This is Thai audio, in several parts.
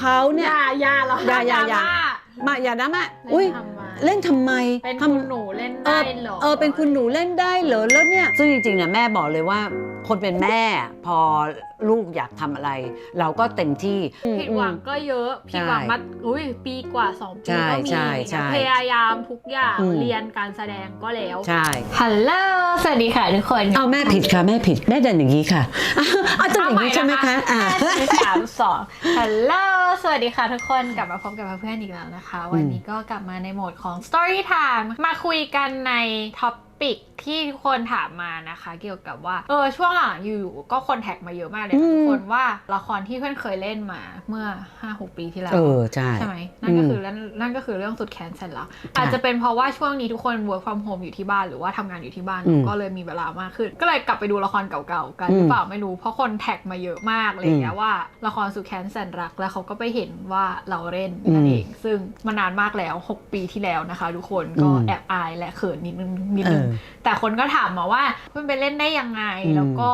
เขาอเนี่ยย่าอย่าเหรออย่าอย่าอย่ามาอย่านะมาอุ้ยเล่นทำไมเล่นทำไมเป็นทำ คุณหนูเล่นได้เหรอ เออเป็นคุณหนูเล่นได้เหรอแล้วเนี่ยซึ่งจริงๆเนี่ยแม่บอกเลยว่า คนเป็นแม่พอลูกอยากทำอะไร เราก็เต็มที่ ผิดหวังก็เยอะผิดหวังมาอุ้ยปีกว่าสองปีใช่ก็มีใช่อย่างใช่เงี้ยพยายามทุกอย่างอืม เรียนการแสดงก็แล้ว ใช่ ฮัลโหล สวัสดีค่ะทุกคนเอาแม่ผิดค่ะแม่ผิดแม่เดินอย่างนี้ค่ะเอาต้องอย่างนี้ใช่ไหมคะอ่าห้าสี่สามสองฮัลโหล สวัสดีค่ะทุกคน กลับมาพบกับเพื่อนๆอีกแล้วนะคะ วันนี้ก็กลับมาในโหมดของ Story Time มาคุยกันในท็อป ปิกที่ทุกคนถามมานะคะ เกี่ยวกับว่า เออช่วงหลังอยู่ๆก็คนแท็กมาเยอะมากเลยอืนะมทุกคนว่าละครที่เพื่อนเคยเล่นมาเมื่อ5-6ปีที่แล้วเออใช่ใช่ไหมนั่นก็คือนั่นนั่นก็คือเรื่องสุดแค้นเสร็จแล้วอาจจะเป็นเพราะว่าช่วงนี้ทุกคน work from home อยู่ที่บ้านหรือว่าทำงานอยู่ที่บ้านอืมก็เลยมีเวลามากขึ้น ก็เลยกลับไปดูละครเก่าๆกันหรือเปล่าไม่รู้เพราะคนแท็กมาเยอะมากอะไรอย่างเงี้ยว่าละครสุดแค้นแสนรักแล้วเขาก็ไปเห็นว่าเราเล่นนั่นเองซึ่งมานานมากแล้ว 6 ปีที่แล้วนะคะ ทุกคนก็อืมแอบอายและเขินนิดนึงนิดเอนึงอแต่คนก็ถามมาว่าเพื่อนไปเล่นได้ยังไงอืมแล้วก็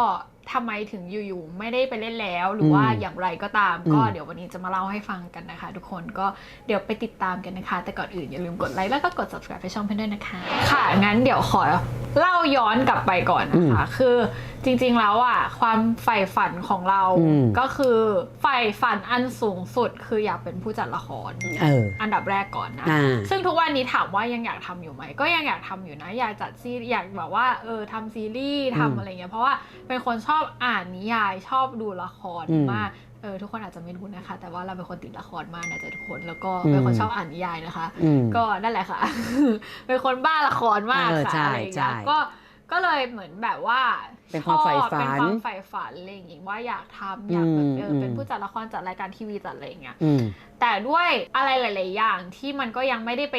ทำไมถึงอยู่ๆไม่ได้ไปเล่นแล้ว หรือว่าอืมอย่างไรก็ตามอืมก็เดี๋ยววันนี้จะมาเล่าให้ฟังกันนะคะ ทุกคนก็เดี๋ยวไปติดตามกันนะคะ แต่ก่อนอื่นอย่าลืมกดไลค์แล้วก็กด subscribe ให้ช่องเพื่อนด้วยนะคะ ค่ะงั้นเดี๋ยวขอเล่าย้อนกลับไปก่อนนะคะ คือ จริงๆแล้วอะความใฝ่ฝันของเราอืม ก็คือใฝ่ฝันอันสูงสุดคืออยากเป็นผู้จัดละคร เออ อันดับแรกก่อนนะ อ่า ซึ่งทุกวันนี้ถามว่ายังอยากทำอยู่ไหม ก็ยังอยากทำอยู่นะ อยากจัดซีรีส์อยากแบบว่าเออทำซีรีส์อืมทำอะไรเงี้ยเพราะว่าเป็นคนชอบอ่านนิยายชอบดูละครอืมมากเออทุกคนอาจจะไม่รู้นะคะ แต่ว่าเราเป็นคนติดละครมากนะจ๊ะทุกคนแล้วก็อืมเป็นคนชอบอ่านนิยายนะคะ อืม ก็นั่นแหละค่ะ เป็นคนบ้าละครมากเออค่ะใช่อะไรอย่างเงี้ยใช่ก็ ก็เลยเหมือนแบบว่าเป็นความใฝ่ฝันเป็นความใฝ่ฝันอะไรอย่างงี้ว่าอยากทำอยากแบบเอออมเป็นผู้จัดละครจัดรายการทีวีจัดอะไรอย่างเงี้ยอืมแต่ด้วยอะไรหลาย ๆ อย่างที่มันก็ยังไม่ได้ไป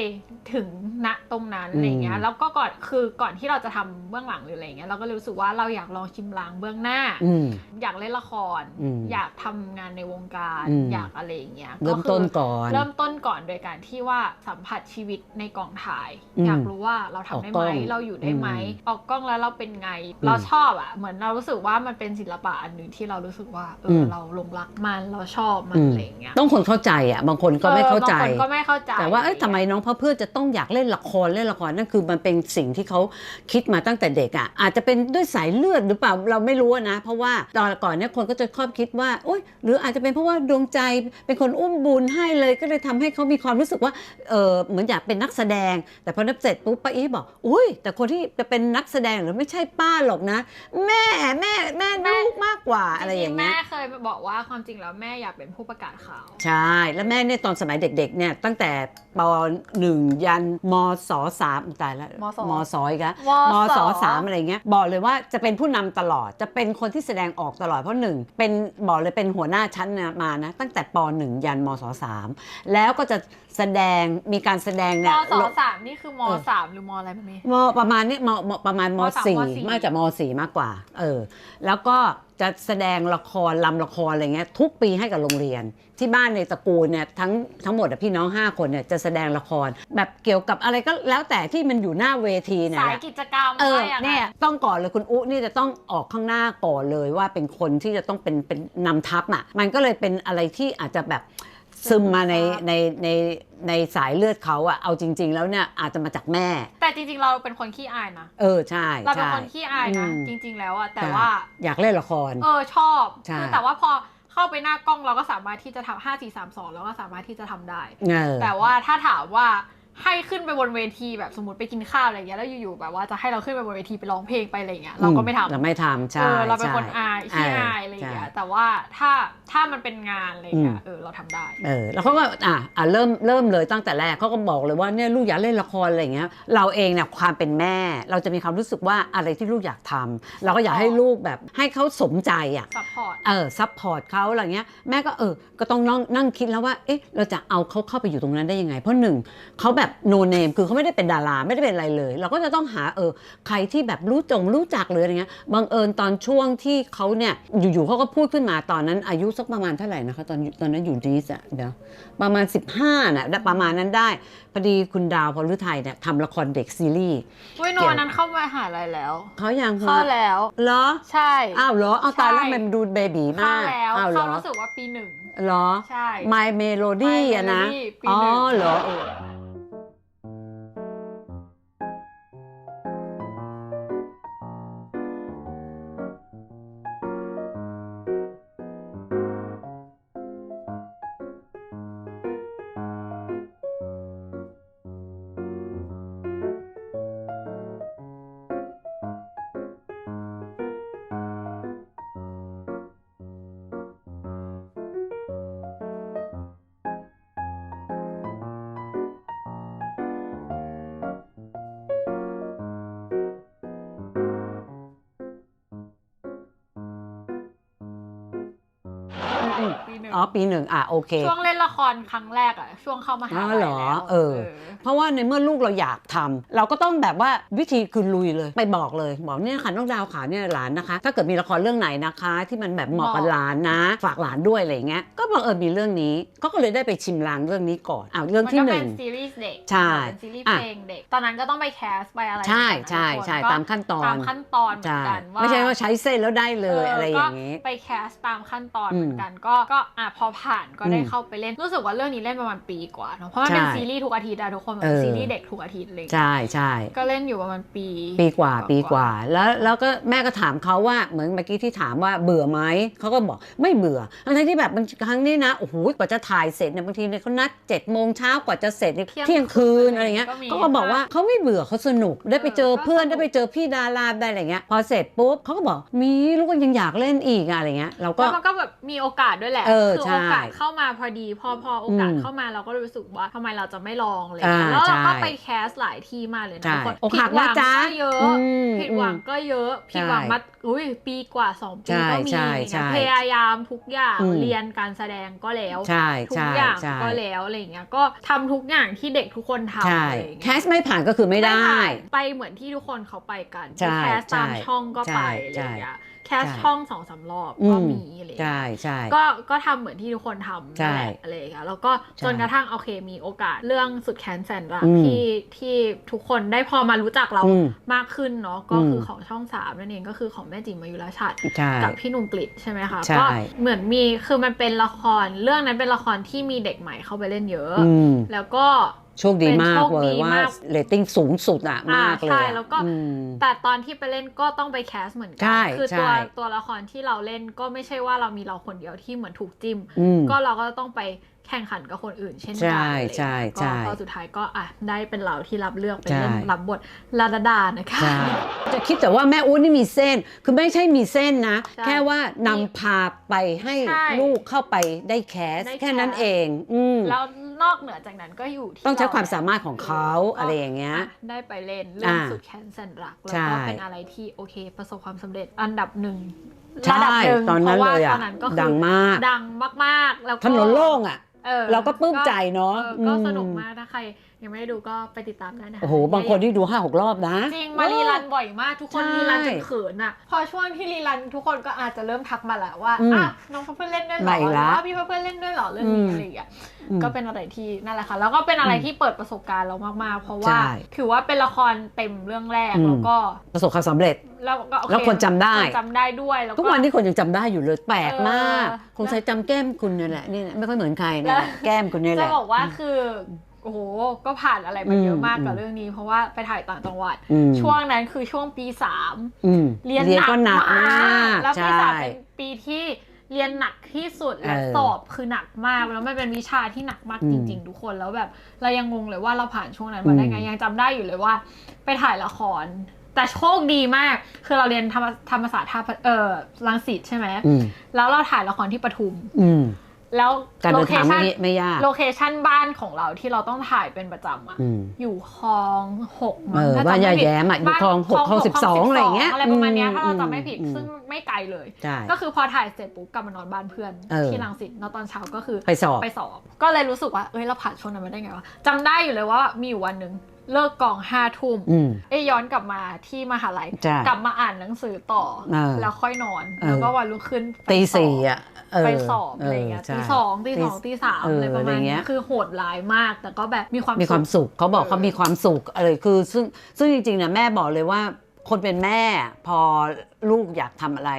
ถึงณตรงนั้นอะไรเงี้ยอืมแล้วก็ก่อนคือก่อนที่เราจะทำเบื้องหลังหรืออะไรเงี้ยเราก็รู้สึกว่าเราอยากลองชิมลางเบื้องหน้าอืมอยากเล่นละครอืมอยากทำงานในวงการอืมอยากอะไรอย่างเงี้ยเริ่มก็คือต้นก่อนเริ่มต้นก่อนโดยการที่ว่าสัมผัสชีวิตในกองถ่ายอืมอยากรู้ว่าเราทำได้ไหมออกกล้องเราอยู่ได้ไหมอืมออกกล้องแล้วเราเป็นไงอืมเราชอบอะเหมือนเรารู้สึกว่ามันเป็นศิลปะอันหนึ่งที่เรารู้สึกว่าเอออมเราหลงรักมันเราชอบมันอืมอะไรอย่างเงี้ยต้องคนเข้าใจอะบางคนก็ไม่เข้าใจออบางคนก็ไม่เข้าใจ แต่ว่าเอ้ยทำไมน้องพ่อเพื่อนจะต้องอยากเล่นละครเล่นละครนั่นคือมันเป็นสิ่งที่เขาคิดมาตั้งแต่เด็กอะอาจจะเป็นด้วยสายเลือดหรือเปล่าเราไม่รู้อะนะ เพราะว่าตอนก่อนเนี่ยคนก็จะชอบคิดว่าโอ๊ยหรืออาจจะเป็นเพราะว่าดวงใจเป็นคนอุ้มบุญให้เลยก็เลยทำให้เขามีความรู้สึกว่าเออเหมือนอยากเป็นนักแสดง แต่พอนับเสร็จปุ๊บป้าอีบอกอุ้ยแต่คนที่จะเป็นนักแสดงหรือไม่ใช่ป้าหรอกนะแม่แม่แม่ลูกมากกว่าอะไรอย่างจริเงี้ๆยแม่เคยบอกว่าความจริงแล้วแม่อยากเป็นผู้ประกาศข่าว ใช่ แล้วแม่เนี่ยตอนสมัยเด็กๆเนี่ยตั้งแต่ปหนึ่งยันมศสามตายแล้วมศมศอีกแล้วมมศศสามอะไรเงี้ยบอกเลยว่าจะเป็นผู้นำตลอดจะเป็นคนที่แสดงออกตลอดเพราะหนึ่งเป็นบอกเลยเป็นหัวหน้าชั้นนะมานะตั้งแต่ปหนึ่งยันมศสามแล้วก็จะแสดงมีการแสดงมเนี่ยสสามนี่คือมเออสามหรือมอะไรแบบนี้มประมาณเนี้ยมมประมาณมมสามสี่มสี่มากจากมสี่มากกว่า เออ แล้วก็จะแสดงละครลำละครอะไรเงี้ยทุกปีให้กับโรงเรียน ที่บ้านในตระกูลเนี่ยทั้งทั้งหมดอะพี่น้อง 5 คนเนี่ยจะแสดงละคร แบบเกี่ยวกับอะไรก็แล้วแต่ที่มันอยู่หน้าเวทีเนี่ยสายแหละกิจกรรมเออว่าอย่างเนี่ยต้องก่อนเลยคุณอุ๊นี่จะต้องออกข้างหน้าก่อนเลยว่าเป็นคนที่จะต้องเป็นเป็นนำทัพอะมันก็เลยเป็นอะไรที่อาจจะแบบ ซึมมาในในในในสายเลือดเขาอะเอาจริง ๆ แล้วเนี่ยอาจจะมาจากแม่ แต่จริงๆ เราเป็นคนขี้อายนะ เออใช่เราเป็นใช่ คนขี้อายนะ อืม จริง ๆ แล้วอะแต่ใช่ว่า อยากเล่นละคร เออชอบใช่ คือแต่ว่าพอเข้าไปหน้ากล้องเราก็สามารถที่จะทำห้าสี่สามสองเราก็สามารถที่จะทำได้ เออ แต่ว่าถ้าถามว่า ให้ขึ้นไปบนเวทีแบบสมมติไปกินข้าวอะไรเงี้ยแล้วอยู่ๆแบบว่าจะให้เราขึ้นไปบนเวทีไปร้องเพลงไปอะไรเงี้ยเราก็ไม่ทำเราไม่ทำใช่เออเราเป็นคนใช่อายขี้เอายอะไรอย่างเงี้ยใช่แต่ว่าถ้าถ้ามันเป็นงานอะไรเงี้ยอืมเออเราทำได้เออแล้วเขาก็อะอะเริ่มเริ่มเลยตั้งแต่แรกเขาก็บอกเลยว่าเนี่ยลูกอยากเล่นละครอะไรอย่างเงี้ยเราเองเนี่ยความเป็นแม่ เราจะมีความรู้สึกว่าอะไรที่ลูกอยากทำเราก็อยากให้ลูกแบบให้เขาสมใจอะซัพพอร์ตเออซัพพอร์ตเขาอะไรเงี้ยแม่ก็เออก็ต้องนั่งนั่งคิดแล้วว่าเอ๊ะเราจะเอาเขาเข้าไปอยู่ตรงนั้นได้ยังไง เพราะหนึ่งเขาแบบแบบโนเนมคือเขาไม่ได้เป็นดาราไม่ได้เป็นอะไรเลย เราก็จะต้องหาเออใครที่แบบรู้จงรู้จักหรืออะไรเงี้ยบังเอิญตอนช่วงที่เขาเนี่ยอยู่ๆเขาก็พูดขึ้นมาตอนนั้น อายุสักประมาณเท่าไหร่นะคะตอนตอนนั้นอยู่ดีสอะเดี๋ยวประมาณ 15น่ะได้ประมาณนั้นได้พอดีคุณดาวพลฤทัยเนี่ยทำละครเด็กซีรีส์เว้ยโนวันนั้นเข้ามหาลัยแล้วเขายังเข้าแล้วเหรอใช่อ้าวเหรอเอาตายแล้วใช่มันดูเบบีเข้ามากแล้วอ้าวเหรเข้าอรู้สึกว่าปีหนึ่งเหรอใช่ My Melody My อะนะ Melody ปีอ๋อหนึ่งเหรอ 嗯。หนึ่งอ๋อปีหนึ่งอะโอเค ช่วงเล่นละครครั้งแรกอะช่วงเข้ามหาอ๋ลัอยเหรอแล้วเออ เพราะว่าในเมื่อลูกเราอยากทำเราก็ต้องแบบว่าวิธีคือลุยเลยไปบอกเลยบอกเนี่ยค่ะน้องดาวขาเนี่ยหลานนะคะ ถ้าเกิดมีละครเรื่องไหนนะคะ ที่มันแบบเหมาะกับหลานนะ ฝากหลานด้วยอะไรอย่างเงี้ยก็บังเอิญมีเรื่องนี้ก็เลยได้ไปชิมลางเรื่องนี้ก่อนอ้าวเรื่องมันที่ก็หเป็นึ่นงซีรีส์เด็กใช่เป็นซีรีส์อะเพลงเด็ก ตอนนั้นก็ต้องไปแคสไปอะไรใช่เหมือนกันใช่ทุกคนใช่ก็ตามขั้นตอนตามขั้นตอนเหมือใช่นกันว่าไม่ใช่ว่าใช้เส้นแล้วได้เลยอะไรอย่างนี้นี้ไปแคสตามขั้นตอนอืมเหมือนกันก็ก็อะพอผ่านก็ได้อืมเข้าไปเล่น รู้สึกว่าเรื่องนี้เล่นประมาณปีกว่าเนอะเพราะมันเป็นใช่ซีรีส์ทุกอาทิตย์อะทุกคนเหมือเอนอซีรีส์เด็กทุกอาทิตย์เลยใช่ใช่ก็เล่นอยู่ประมาณปี ปีกว่าปีกว่า แล้วแล้วก็แม่ก็ถามเขาว่าเหมือนเมื่อกี้ที่ถามว่าเบื่อไหมเขาก็บอกไม่เบื่อทั้งๆที่แบบบางครั้งนี้นะโอ้โหกว่าจะถ่ายเสร็จเนี่ยบางทีเนี่ยเขานัด7จ็ดโมงเช้ากว่าจะเสร็จเนี่ยเที่ยงเที่ยงคืนคืนอะไรเงี้ยก็มีเขาก็บอกว่าเขาไม่เบื่อเขาสนุกได้ไปเจอเออเพื่อนก็สนุกได้ไปเจอพี่ดาราได้อะไรเงี้ยพอเสร็จปุ๊บเขาก็บอกมีลูกก็ยังอยากเล่นอีกอะอะไรเงี้ยเราก็แล้วมันก็แบบมีโอกาสด้วยแหละเออคือใช่โอกาสเข้ามาพอดี พอพอโอกาสอืมเข้ามาเราก็รู้สึกว่าทำไมเราจะไม่ลองเลยอ่าแล้วเราก็ใช่ไปแคสหลายที่มากเลยนะใช่ทุกคนอกหักผิดหวังนะจ๊ะก็เยอะอืมผิดหวังก็เยอะผิดหวังใช่มาอุ้ยปีกว่าสองปีใช่ก็มีใช่นะใช่พยายามทุกอย่างอืมเรียนการแสดงก็แล้วใช่ทุกใช่อย่างใช่ก็แล้วอะไรอย่างเงี้ยก็ทำทุกอย่างที่เด็กทุกคนทำใช่อะไรอย่างแคเงี้ยสไม่ผ่านก็คือไม่ได้ผ่านไปเหมือนที่ทุกคนเขาไปกันใช่ไปแคสตามใช่ช่องก็ไปใช่อะไรอย่างเงี้ย แคสใช่ช่องสองสามรอบอืก็มมีอะไรอย่างเงี้ยใช่ใช่ก็ก็ทำเหมือนที่ทุกคนทำใช่นั่นแหละอะไรอย่างเงี้ยแล้วก็ใช่จนกระทั่งโอเคมีโอกาสเรื่องสุดแค้นแสนรักอืมที่ที่ทุกคนได้พอมารู้จักเราอืมมากขึ้นเนาะก็อืมคือของช่องสามนั่นเองก็คือของแม่จิ๋มมายุรชาติใช่กับพี่หนุ่มกฤษใช่ไหมคะใช่ก็เหมือนมีคือมันเป็นละครเรื่องนั้นเป็นละครที่มีเด็กใหม่เข้าไปเล่นเยอะอืมแล้วก็ โชคดีมากเป็นโชคเลดียว่ามากเรตติ้งสูงสุดอะอ่ามากเลยใช่อะแล้วก็อืมแต่ตอนที่ไปเล่นก็ต้องไปแคสเหมือนกัใช่คือตัวใช่ตัวละครที่เราเล่นก็ไม่ใช่ว่าเรามีเราคนเดียวที่เหมือนถูกจิ้มอืมก็เราก็ต้องไปแข่งขันกับคนอื่นเช่นกันใช่อะไรอย่างเงี้ยใช่ใช่ก็ก็สุดท้ายก็อะได้เป็นเราที่รับเลือกไปใช่เล่นรับบทลาดาดานะคะใช่จะคิดแต่ว่าแม่อุ้นนี่มีเส้น คือไม่ใช่มีเส้นนะใช่แค่ว่านำพาไปให้ใช่ลูกเข้าไปได้แคสได้แคสแค่นั้นเอง อืมแล้ว นอกเหนือจากนั้นก็อยู่ที่ต้องใช้เความสามารถของเขาก็อะไรอย่างเงี้ยะได้ไปเล่นเรื่องอ่าสุดแค้นแสนรัก แล้วใช่ก็เป็นอะไรที่โอเค ประสบความสำเร็จอันดับหนึ่งใช่ระดับหนึ่งตอนนั้นพราะว่าเลยอะตอนนั้นก็คือดังมาก ดังมากๆ แล้วก็ถนนโล่งอะออเราก็ปลื้มใจเนอะออก็อืมสนุกมากถ้าใคร ยังไม่ได้ดูก็ไปติดตามได้นะคะโอ้โห บางคนที่ดูห้าหกรอบนะ จริงมารีรันบ่อยมากทุกคนใช่รีรันจนเขินอะ พอช่วงที่รีรันทุกคนก็อาจจะเริ่มทักมาแล้วว่าอืมอะน้องเพื่อนเล่นด้วยเหรไหนอหรือละว่าพี่เพื่อนเล่นด้วยเหรอเรื่องอืนี้มอะไรอย่างเงี้ยอืมก็เป็นอะไรที่นั่นแหละค่ะ แล้วก็เป็นอะไรอืมที่เปิดประสบการณ์เรามากๆ เพราะว่า ใช่ถือว่าเป็นละครเต็มเรื่องแรกอืม แล้วก็ประสบความสำเร็จ แล้วก็โอเแล้วคนจำได้ คนจำได้ด้วยแล้วทุกวันนี้คนยังจำได้อยู่เลยแปลกมาก เออ คงใช้จำแก้มคุณนี่แหละนี่แหละไม่ค่อยเหมือนใครนี่แหละแล้วแก้มคุณนี่แหจะละ บอกว่าคือ โอ้โห ก็ผ่านอะไรมาเยอะมากอืมกับเรื่องนี้ เพราะว่าไปถ่ายต่างจังหวัดอืมช่วงนั้นคือช่วงปีสามอืมเรียนก็หนักมากแล้วปีใช่สามเป็นปีที่เรียนหนักที่สุดและเออสอบคือหนักมากแล้วมันเป็นวิชาที่หนักมากอืมจริง ๆ ทุกคนแล้วแบบ เรายังงงเลยว่าเราผ่านช่วงนั้นมาได้ไงอืมยังจำได้อยู่เลยว่า ไปถ่ายละคร แต่โชคดีมาก คือเราเรียนธรรมธรรมศาสตร์ท่าพระเออรังสิตใช่ไหมอืมแล้วเราถ่ายละครที่ปทุม อืม แล้วการโลเดินเคทางไม่ชั่นไม่ยากโลเคชั่นบ้านของเราที่เราต้องถ่ายเป็นประจำอะอืมอยู่คลองหกมั้เองอถ้บ้านจำยาไม่ผิดแย้มอะอยู่คลองหกคลองสิบสองอะไรอย่างเงี้ยอะไรประมาณเนี้ยอืถ้าเราจำไม่ผิดอืซึ่งไม่ไกลเลยใช่ก็คือพอถ่ายเสร็จปุ๊บกลับมานอนบ้านเพื่อนเออที่รังสิตแล้วตอนเช้าก็คือไปสอบไปสอบ ก็เลยรู้สึกว่าเอ้ยเราผ่านช่วงนั้นมาได้ไงวะจำได้อยู่เลยว่ามีอยู่วันหนึ่ง เลิกกองห้าทุ่มอืม เอ้ยย้อนกลับมาที่มหาลัยใช่กลับมาอ่านหนังสือต่อ เออแล้วค่อยนอน เออ แล้วก็วันรุ่งขึ้นไปตีสอบสี่อะเออไปสอบอะไรเงี้ยใช่ ตีสองตีสองตีสามเออออะไรประอะไรมาณเงี้เนี้ยยคือโหดร้ายมาก แต่ก็แบบมีความมีความสุขสุขเขาบอกเออเขามีความสุขอะไรคือ ซึ่งซึ่งจริงๆนะแม่บอกเลยว่า คนเป็นแม่พอลูกอยากทำอะไร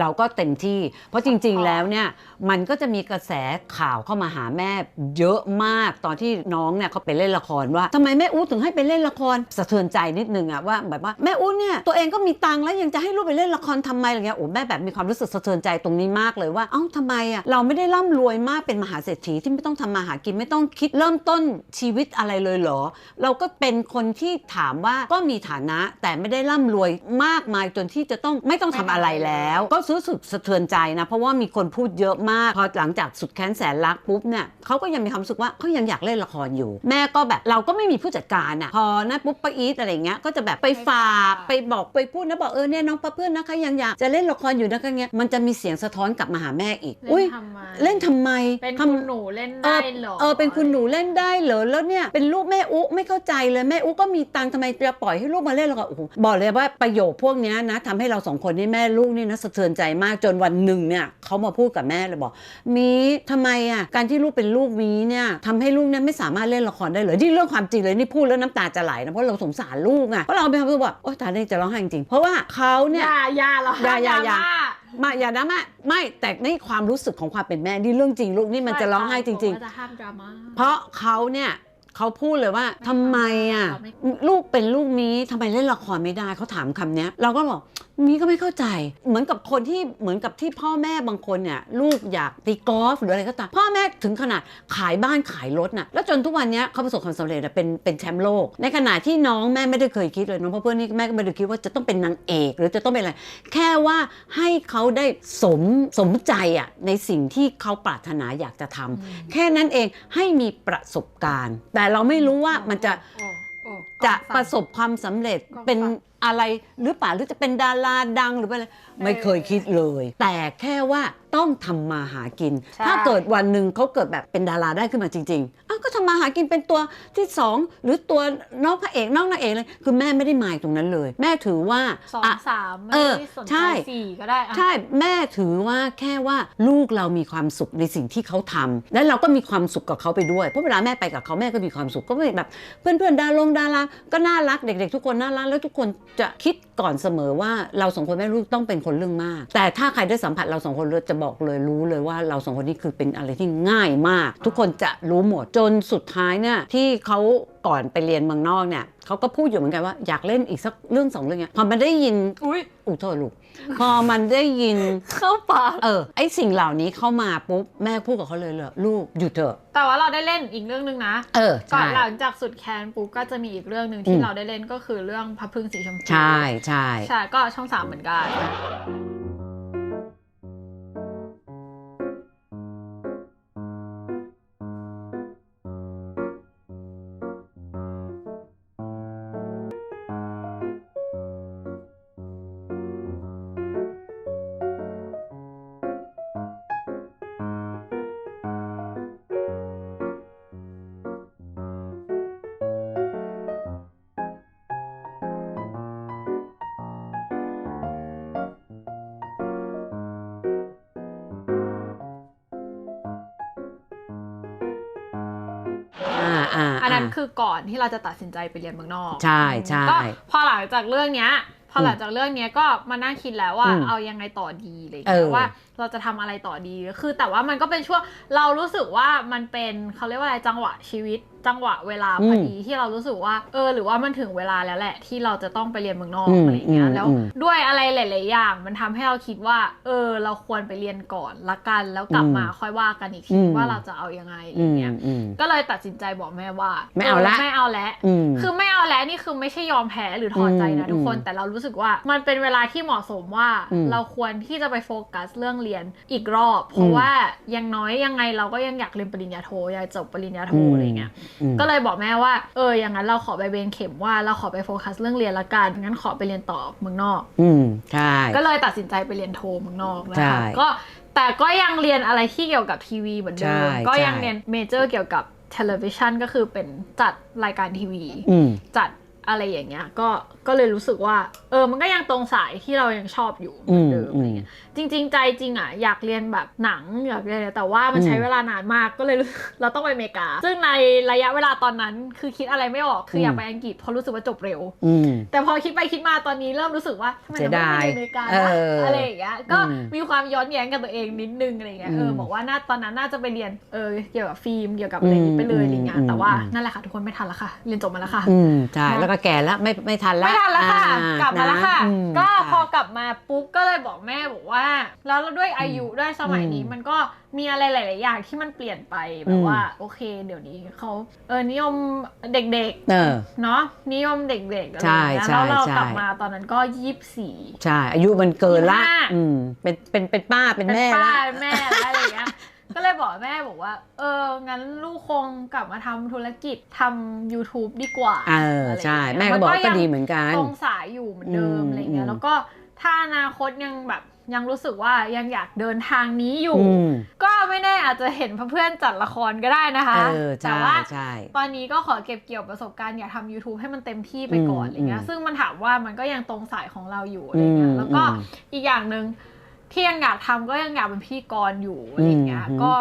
เราก็เต็มที่ เพราะจริง ๆ แล้วเนี่ยมันก็จะมีกระแสข่าวเข้ามาหาแม่เยอะมากตอนที่น้องเนี่ยเขาไปเล่นละครว่าทำไมแม่อู้ถึงให้ไปเล่นละครสะเทือนใจนิดนึงอะว่าแบบว่าแม่อู้เนี่ยตัวเองก็มีตังค์แล้วยังจะให้ลูกไปเล่นละครทำไมอะไรเงี้ยโอ้แม่แบบมีความรู้สึกสะเทือนใจตรงนี้มากเลยว่าเอ้าทำไมอะเราไม่ได้ร่ำรวยมากเป็นมหาเศรษฐีที่ไม่ต้องทำมาหากินไม่ต้องคิดเริ่มต้นชีวิตอะไรเลยเหรอ เราก็เป็นคนที่ถามว่าก็มีฐานะแต่ไม่ได้ร่ำรวยมากมายจนที่จะต้องไม่ต้องทำอะไรแล้ว ก็รู้สึกสะเทือนใจนะ เพราะว่ามีคนพูดเยอะมาก พอหลังจากสุดแค้นแสนรักปุ๊บเนี่ยเขาก็ยังมีความรู้สึกว่าเขายังอยากเล่นละครอยู่ แม่ก็แบบเราก็ไม่มีผู้จัดการอะพอนะปุ๊บป้าอีทอะไรเงี้ยก็จะแบบไปฝากไปบอกไปพูดนะบอกเออเนี่ยน้องป้าเพื่อนนะคะยังอยากจะเล่นละครอยู่นะคะเงี้ยมันจะมีเสียงสะท้อนกลับมาหาแม่อีกเล่อุ้ยนทำไมเล่นทำไมเป็นทำ คุณหนูเล่นได้เหรอ เออเป็นคุณหนูเล่นได้เหรอแล้วเนี่ยเป็นลูกแม่อุ๊ไม่เข้าใจเลยแม่อุ๊ก็มีตังค์ทำไมจะปล่อยให้ลูกมาเล่นแล้วก็โอ้โหบอกเลยว่าประโยคพวกเนี้ยนะทำให้เราสองคนนี่แม่ลูกนี่นะสะเทือนใจมากจนวันหนึ่งเนี่ยเขามาพูดกับแม่เลยบอก มีทำไมอะการที่ลูกเป็นลูกมีเนี่ยทำให้ลูกเนี่ยไม่สามารถเล่นละครได้เลยนี่เรื่องความจริงเลยนี่พูดแล้วน้ำตาจะไหลนะเพราะเราสงสารลูกอะเพราะเราเป็นความรู้สึกว่าโอ๊ยตายแล้วจะร้องไห้จริงๆเพราะว่าเขาเนี่ยอย่าอย่าเหรออย่าอย่าอย่าม่มาอย่านะแม่ไม่แต่นี่ความรู้สึกของความเป็นแม่นี่เรื่องจริงลูกนี่มันจะร้องไห้จริงๆจะห้ามดราม่าๆเพราะเขาเนี่ย เขาพูดเลยว่าไม่ทำไมอะเขาไม่ลูกเป็นลูกมีทำไมเล่นละครไม่ได้เขาถามคำเนี้ยเราก็บอกมีก็ไม่เข้าใจ เหมือนกับคนที่เหมือนกับที่พ่อแม่บางคนเนี่ยลูกอยากตีกอล์ฟหรืออะไรก็ตามพ่อแม่ถึงขนาดขายบ้านขายรถน่ะแล้วจนทุกวันเนี้ยเขาประสบความสำเร็จอะเป็นเป็นแชมป์โลก ในขณะที่น้องแม่ไม่ได้เคยคิดเลยน้องพ่อเพื่อนนี่แม่ก็ไม่ได้คิดว่าจะต้องเป็นนางเอก หรือจะต้องเป็นอะไร แค่ว่าให้เขาได้สมสมใจอะในสิ่งที่เขาปรารถนาอยากจะทำแค่นั้นเองให้มีประสบการณ์ แต่เราไม่รู้ว่ามันจะโอ้โอ้จะกองไฟประสบความสำเร็จกองไฟเป็นอะไรหรือเปล่าหรือจะเป็นดาราดังหรือเป็นอะไรไม่เคยคิดเลย แต่แค่ว่า ต้องทำมาหากินใช่ถ้าเกิดวันหนึ่งเขาเกิดแบบเป็นดาราได้ขึ้นมาจริงๆอ้าวก็ทำมาหากินเป็นตัวที่สองหรือตัวนอกพระเอกนอกนางเอกเลยคือแม่ไม่ได้หมายตรงนั้นเลย แม่ถือว่าสองอะสามไม่เออได้สนใช่ใจสี่ก็ได้อะใช่แม่ถือว่าแค่ว่าลูกเรามีความสุขในสิ่งที่เขาทำและเราก็มีความสุขกับเขาไปด้วยเพราะเวลาแม่ไปกับเขาแม่ก็มีความสุขก็ไม่แบบ เพื่อนๆดารงดาราก็น่ารักเด็ก ๆ ทุกคนน่ารักแล้วทุกคนจะคิดก่อนเสมอว่าเราสองคนแม่ลูกต้องเป็นคนเรื่องมาก แต่ถ้าใครได้สัมผัสเราสองคนเราจะบอกเลยรู้เลยว่าเราสองคนนี้คือเป็นอะไรที่ง่ายมาก ทุกคนจะรู้หมดจนสุดท้ายเนี่ยที่เขาก่อนไปเรียนเมืองนอกเนี่ยเขาก็พูดอยู่เหมือนกันว่าอยากเล่นอีกสักเรื่องสองเรื่องเนี่ยพอมันได้ยินอุ้ยอุยโทษลูกพอมันได้ยินเข้าปากเออไอสิ่งเหล่านี้เข้ามาปุ๊บแม่พูดกับเขาเลยเลยลูกหยุดเถอะแต่ว่าเราได้เล่นอีกเรื่องหนึ่งนะเออก่อใช่นหลังจากสุดแคนปุ๊บก็จะมีอีกเรื่องหนึ่งที่อืมเราได้เล่นก็คือเรื่องพระพึ่งสีชมพูใช่ใช่ใช่ก็ช่องสามเหมือนกัน อ่าอันนั้นคือก่อนที่เราจะตัดสินใจไปเรียนเมืองนอก ใช่ใช่ก็พอหลังจากเรื่องเนี้ยพอหลังจากเรื่องเนี้ยก็มานั่งคิดแล้วว่าอืมเอายังไงต่อดีอะไรเอเงี้อยว่าเราจะทำอะไรต่อดีคือ แต่ว่ามันก็เป็นช่วงเรารู้สึกว่ามันเป็นเขาเรียกว่าอะไรจังหวะชีวิต จังหวะเวลาพอดีที่เรารู้สึกว่า เออ หรือว่ามันถึงเวลาแล้วแหละ ที่เราจะต้องไปเรียนเมืองนอกอืมอะไรเงี้ยอืมแล้วอืมด้วยอะไรหลาย ๆ อย่าง มันทำให้เราคิดว่า เออ เราควรไปเรียนก่อนละกัน แล้วกลับมาค่อยว่ากันอีกทีอืมว่าเราจะเอายังไงอะไรอืมเงี้ยอืมก็เลยตัดสินใจบอกแม่ว่า ไม่เอาละไม่เอาแล้วอืมคือไม่เอาแล้วนี่คือไม่ใช่ยอมแพ้หรือถอดใจนะอืมทุกคนอืมแต่เรารู้สึกว่ามันเป็นเวลาที่เหมาะสมว่าอืมเราควรที่จะไปโฟกัสเรื่องเรียนอีกรอบ เพราะอืมว่าอยังน้อยยังไงเราก็ยังอยากเรียนปริญญาโทอยากจบปริญญาโทอืมอะไรเงี้ยอืมก็เลยบอกแม่ว่า เอออย่างนั้นเราขอไปเบนเข็มว่าเราขอไปโฟกัสเรื่องเรียนละกันงั้นขอไปเรียนต่อเมืองนอก อืมใช่ก็เลยตัดสินใจไปเรียนโทเมืองนอกนะใช่คะก็แต่ก็ยังเรียนอะไรที่เกี่ยวกับทีวีเหมือนเดิใช่มก็ยังใช่เรียนเมเจอร์เกี่ยวกับเทเลวิชันก็คือเป็นจัดรายการทีวีอืมจัดอะไรอย่างเงี้ยก็ก็เลยรู้สึกว่า เออมันก็ยังตรงสายที่เรายังชอบอยู่เหมือนเดิมอืมอะไรเงี้ย จริง ๆ ใจจริงอะอยากเรียนแบบหนังอยากเรียนอะไรแต่ว่ามันใช้อืมเวลานานมากก็เลยรู้เราต้องไปอเมริกา ซึ่งในระยะเวลาตอนนั้นคือคิดอะไรไม่ออกคืออยากอืมไปอังกฤษเพราะรู้สึกว่าจบเร็วอืมแต่พอคิดไปคิดมาตอนนี้เริ่มรู้สึกว่าทำไมเสีเรายไม่ดายไปอเมริกาเอนะอออะไรอย่างเงี้ยก็อืมมีความย้อนแย้งกับตัวเองนิดนึงอะไรเงี้ยเอออืมบอกว่าน่าตอนนั้นน่าจะไปเรียนเออเกี่ยวกับฟิล์มเกี่ยวกับอะไรอย่างงี้ไปเลยอะไรเงี้ยอืมแต่ว่าอืมนั่นแหละค่ะทุกคนไม่ทันละค่ะ เรียนจบมาแล้วค่ะอืมใช่นะแล้วก็แก่แล้วไม่ไม่ทันแล้วไม่ทันแล้วค่ะอ่กลับมาแล้วค่ะนอืมก็ใช่พอกลับมาปุ๊บก็เลยบอกแม่บอกว่าแล้วด้วยอายุด้วยสมัยนี้อืมมันก็มีอะไรหลาย ๆ อย่างที่มันเปลี่ยนไปแบอืบมว่าโอเค เดี๋ยวนี้เขาเออนิยมเด็กเออๆเนาะนิยมเด็กๆอะไรใช่อย่างเงี้ยใช่แล้วเราใช่กลับมาตอนนั้นก็ยี่สิบสี่ใช่ อายุมันเกินละยี่สิบห้าอืมเป็นเป็นเป็นป้าเป็นเป็นแม่ป้าละเป็นแม่แล้วอะไรอย่างเงี้ยก็เลยบอกแม่บอกว่า เออ งั้นลูกคงกลับมาทำธุรกิจทำ YouTube ดีกว่า เอออะไรอย่างใช่เงี้ยแม่ก็บอกนก็ยังดีเหมือนกันตรงสายอยู่เหมือนเดิมอืมอะไรเงี้อืยมแล้วก็ถ้าอนาคตยังแบบ ยังรู้สึกว่ายังอยากเดินทางนี้อยู่อืมก็ไม่แน่อาจจะเห็นเพื่อนๆจัดละครก็ได้นะคะเออแต่ใช่ว่าใช่ตอนนี้ก็ขอเก็บเกี่ยวประสบการณ์อยากทำ YouTube ให้มันเต็มที่ไปก่อนอืมอะไรเงี้ยอืมซึ่งมันถามว่ามันก็ยังตรงสายของเราอยู่อะไรเงี้ยอืมแล้วก็อืมอีกอย่างหนึ่งที่ยังอยากทำก็ยังอยากเป็นพธี่กรอยู่อะไรเงี้ยอืมก็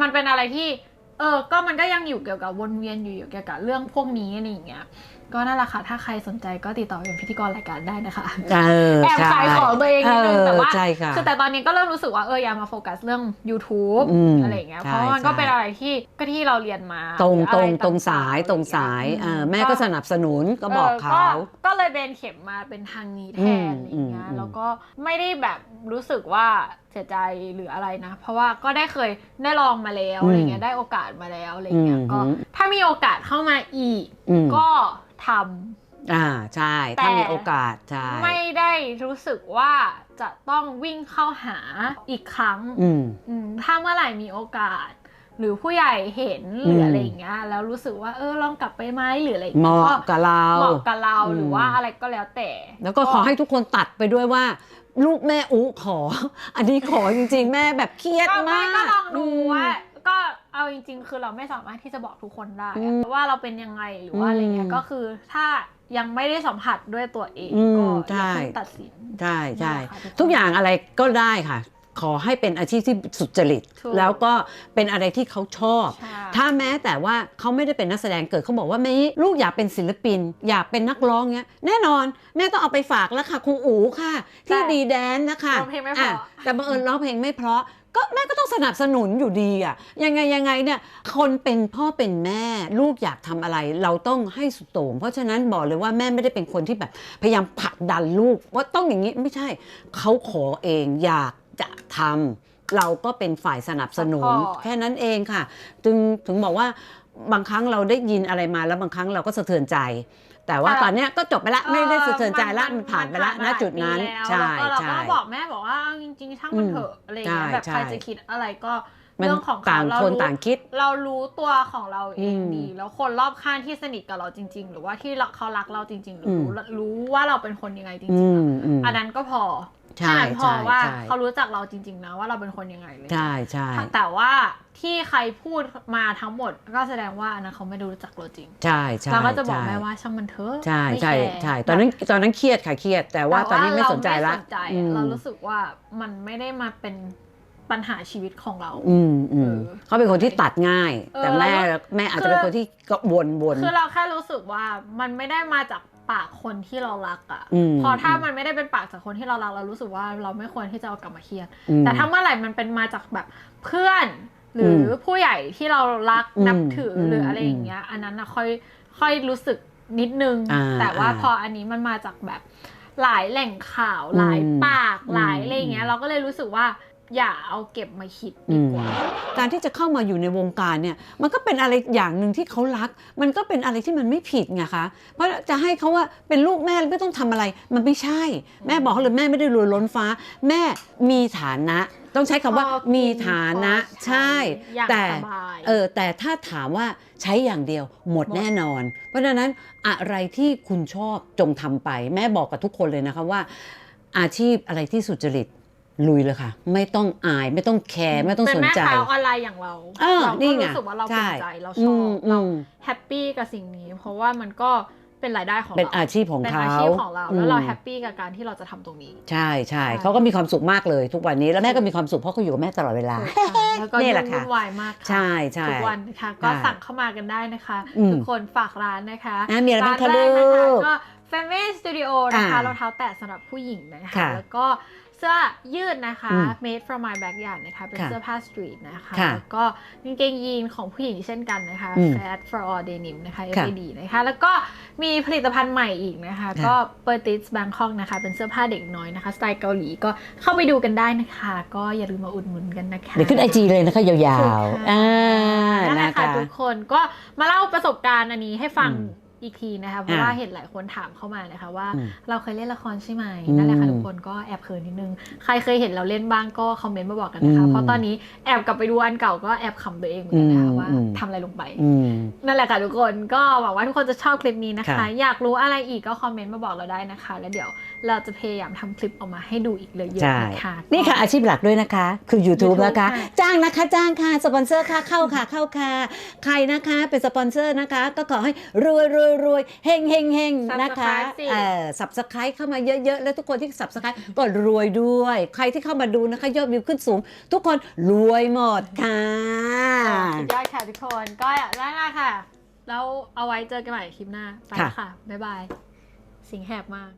มันเป็นอะไรที่ เออ ก็มันก็ยังอยู่เกี่ยวกับวนเวียนอยู่อยู่เกี่ยวกับเรื่องพวกนี้อะไรอย่างเงี้ย ก็นั่นแหละค่ะ ถ้าใครสนใจก็ติดต่อเป็นพิธีกรรายการได้นะคะเออแอบใช่ขายของตัวเองนิดนึงแต่ว่าเออใช่ค่ะคือแต่ตอนนี้ก็เริ่มรู้สึกว่าเอออยากมาโฟกัสเรื่อง YouTube อืมอะไรอย่างเงี้ยใช่เพราะมันก็ใช่เป็นอะไรที่ก็ที่เราเรียนมา ตรงหอตอะรไงตรงสายๆตรงสายอะไรเอององี้แม่ก็สนับสนุนก็บอกเขาก็เลยเบนเข็มมาเป็นทางนี้แทนอืมอะไรอย่างเงี้ยอืมแล้วก็ไม่ได้แบบรู้สึกว่าเสียใจหรืออะไรนะ เพราะว่าก็ได้เคยได้ลองมาแล้วอะไรเงี้ยได้โอกาสมาแล้วอะไรเงี้ยอืมก็ถ้ามีโอกาสเข้ามาอีกอืมก็ทำอ่าใช่แต่ถ้ามีโอกาสใช่ไม่ได้รู้สึกว่าจะต้องวิ่งเข้าหาอีกครั้งอืมอืมถ้าเมื่อไหร่มีโอกาส หรือผู้ใหญ่เห็นหรืออะไรอย่างเงี้ยแล้วรู้สึกว่าเออลองกลับไปไหมหรืออะไรอย่งเหงี้ยมาะก็กับเราเหมาะกับเราอืมหรือว่าอะไรก็แล้วแต่ แล้วก็ขอให้ทุกคนตัดไปด้วยว่าลูกแม่อุขอ อันนี้ขอจริง ๆ แม่แบบเครียดก็ไม่มากก็ลองดูมว่าก็ เอาจริง ๆ คือเราไม่สามารถที่จะบอกทุกคนได้อือะมว่าเราเป็นยังไงหรือว่าอะไรเงี้อืยมก็คือถ้ายังไม่ได้สัมผัสด้วยตัวเองอืมก็ใช่อย่าเพิ่งตัดสินใช่ใช่นั่นแหละค่ะทุกคนทุกอย่างอะไรก็ได้ค่ะ ขอให้เป็นอาชีพที่สุจริตถูกแล้วก็เป็นอะไรที่เขาชอบใช่ถ้าแม้แต่ว่าเขาไม่ได้เป็นนักแสดงเกิดเขาบอกว่าแม่ลูกอยากเป็นศิลปิน อยากเป็นนักร้องเงี้ยแน่นอนแม่ต้องเอาไปฝากแล้วค่ะครูอู๋ค่ะ ที่ดีแดนนะคะร้องเพลงไม่เพราะอ่แต่บังเอิญร้องเพลงไม่เพราะ ก็แม่ก็ต้องสนับสนุนอยู่ดีอะยังไงยังไงเนี่ยคนเป็นพ่อเป็นแม่ ลูกอยากทำอะไร เราต้องให้สุดโต่งเพราะฉะนั้นบอกเลยว่าแม่ไม่ได้เป็นคนที่แบบพยายามผลักดันลูก ว่าต้องอย่างนี้ไม่ใช่เขาขอเองอยากจะทำเราก็เป็นฝ่ายสนับสนุน Support แค่นั้นเองค่ะ จึงถึงบอกว่า บางครั้งเราได้ยินอะไรมาแล้วบางครั้งเราก็สะเทือนใจ แต่ว่าค่ะ ตอนเนี้ยก็จบไปละไม่ได้สะเทือนใจละเออมันผ่านไปละมัณจุดนั้นผ่าไปใช่แล้วแล้วก็เราใช่ ก็บอกแม่บอกว่าจริงๆช่างมันเถอะอะไรอย่างเงี้ยใช่แบบใครใช่ จะคิดอะไรก็มันเรื่องของต่าเขางเราคนรู้ต่างคิด เรารู้ตัวของเราเองอืมดี แล้วคนรอบข้างที่สนิทกับเราจริง ๆ หรือว่าที่เขารักเราจริง ๆ หรือม รู้รู้ว่าเราเป็นคนยังไงจอืริงๆมอะอืม อันนั้นก็พอ ใช่แค่นั้นพอใช่ว่าใช่เขารู้จักเราจริง ๆ นะว่าเราเป็นคนยังไงเลยใช่ใช่แต่ว่าที่ใครพูดมาทั้งหมดก็แสดงว่าอันนั้นเขาไม่ได้รู้จักเราจริง ใช่ใช่เราก็จะบอกใช่แม่ว่าช่างมันเถอะใช่ไม่ใช่แคร์ใช่ตอนนั้นตอนนั้นเครียดค่ะเครียด แต่ว่าตอนนี้ไม่เราสนใจละไม่สนใจอืมเรารู้สึกว่ามันไม่ได้มาเป็นปัญหาชีวิตของเรา อืมอืมเออเขาเป็นคนที่ตัดง่ายเออแต่แม่แล้วแม่อาจจะเป็นคนที่ก็วนวนคือเราแค่รู้สึกว่ามันไม่ได้มาจาก ปากคนที่เรารักอะอืมพอถ้ามันไม่ได้เป็นปากจากคนที่เรารักเรารู้สึกว่าเราไม่ควรที่จะเอากลับมาเครียดอืมแต่ถ้าเมื่อไหร่มันเป็นมาจากแบบเพื่อน หรืออผู้ใหญ่ที่เรารักอืมนับถืออมหรืออะไรอย่างเงี้ย อันนั้นนะค่อยค่อยรู้สึกนิดนึงอ่าแต่ว่าอ่าพออันนี้มันมาจากแบบหลายแหล่งข่าวหลายอืมปากหลายอืมอะไรอย่างเงี้ย เราก็เลยรู้สึกว่า อย่าเอาเก็บมาคิดดีกว่า การที่จะเข้ามาอยู่ในวงการเนี่ย มันก็เป็นอะไรอย่างหนึ่งที่เขารัก มันก็เป็นอะไรที่มันไม่ผิดไงคะ เพราะจะให้เขาว่าเป็นลูกแม่ไม่ต้องทำอะไร มันไม่ใช่ แม่บอกเขาเลยแม่ไม่ได้รวยล้นฟ้า แม่มีฐานะ ต้องใช้คำว่าพอกินมีฐานะพอใช้ใช่อย่างแต่สบายเออแต่ถ้าถามว่าใช้อย่างเดียวหมดหมดแน่นอน เพราะฉะนั้นอะไรที่คุณชอบจงทำไป แม่บอกกับทุกคนเลยนะคะว่า อาชีพอะไรที่สุจริต ลุยเลยค่ะ ไม่ต้องอายไม่ต้องแคร์ไม่ต้องสนใจเป็นแม่ค้าออนไลน์อย่างเราเออเรานี่ก็ไงรู้สึกว่าเราภูใช่มิใจเราชอือบมเราอืมแฮปปี้กับสิ่งนี้ เพราะว่ามันก็เป็นรายได้ของเป็นเราอาชีพของเป็นเขาอาชีพของเราแล้วเราอืมแฮปปี้กับการที่เราจะทำตรงนี้ใช่ใช่ใช่เขาก็มีความสุขมากเลยทุกวันนี้แล้วแม่ก็มีความสุขเพราะเขาอยู่กับแม่ตลอดเวลาถูกค่ะแล้วก็นี่ยุ่แหละงค่ะวุ่นวายมากค่ะใช่ใช่ทุกวันนะคะก็ใช่สั่งเข้ามากันได้นะคะอืมทุกคนฝากร้านนะคะอะมีอะไรบ้างคะร้นแรกนะคะลูกก็ f a m i Studio นะคะอ่ารองเท้าแตะสำหรับผู้หญิงนะคะค่ะแล้วก็ เสื้อยืดนะคะอืม made from my backyard นะคะ เป็นค่ะเสื้อผ้าสตรีทนะคะค่ะแล้วก็กางเกงยีนของผู้หญิงเช่นกันนะคะอืม fat for all denim นะคะค่ะ FAD นะคะ แล้วก็มีผลิตภัณฑ์ใหม่อีกนะคะค่ะก็ p e r t i s Bangkok นะคะ เป็นเสื้อผ้าเด็กน้อยนะคะ สไตล์เกาหลีก็เข้าไปดูกันได้นะคะ ก็อย่าลืมมาอุดหนุนกันนะคะ เดี๋ยวขึ้นไอจีเลยนะคะ ยาวๆอ่านั่นแหนะละค่ะคะทุกคนก็มาเล่าประสบการณ์อันนี้ให้ฟัง อืมอีกทีนะคะเพราะว่าอ่าเห็นหลายคนถามเข้ามานะคะว่าอืมเราเคยเล่นละครใช่ไหมอืมนั่นแหละค่ะทุกคนก็แอบเขินนิดนึง ใครเคยเห็นเราเล่นบ้างก็คอมเมนต์มาบอกกันนะคะอืมเพราะตอนนี้แอบกลับไปดูอันเก่าก็แอบขำตัวเองเหมือนกันนะคะอืมว่าอืมทำอะไรลงไปอืมนั่นแหละค่ะทุกคนก็หวังว่าทุกคนจะชอบคลิปนี้นะคะค่ะอยากรู้อะไรอีกก็คอมเมนต์มาบอกเราได้นะคะ แล้วเดี๋ยวเราจะพยายามทำคลิปออกมาให้ดูอีกเลยเยอะใช่ๆนะคะนี่ค่ะอาชีพหลักด้วยนะคะ คือ YouTube YouTube นะคะค่ะจ้างนะคะจ้างค่ะสปอนเซอร์ค่ะเข้าค่ะเข้าค่ะใครนะคะเป็นสปอนเซอร์นะคะ ก็ขอให้รวยรวยรวยเฮงเฮงเฮงนะคะ Subscribe สิเออสับสไครเข้ามาเยอะๆ แล้วทุกคนที่สับสไครก็รวยด้วย ใครที่เข้ามาดูนะคะยอดวิวขึ้นสูง ทุกคนรวยหมดค่ะสุดยอดค่ะทุกคนก็นั่นแหละค่ะ แล้วเอาไว้เจอกันใหม่คลิปหน้าไปแล้วค่ะ บ๊ายบาย สิงแหบมาก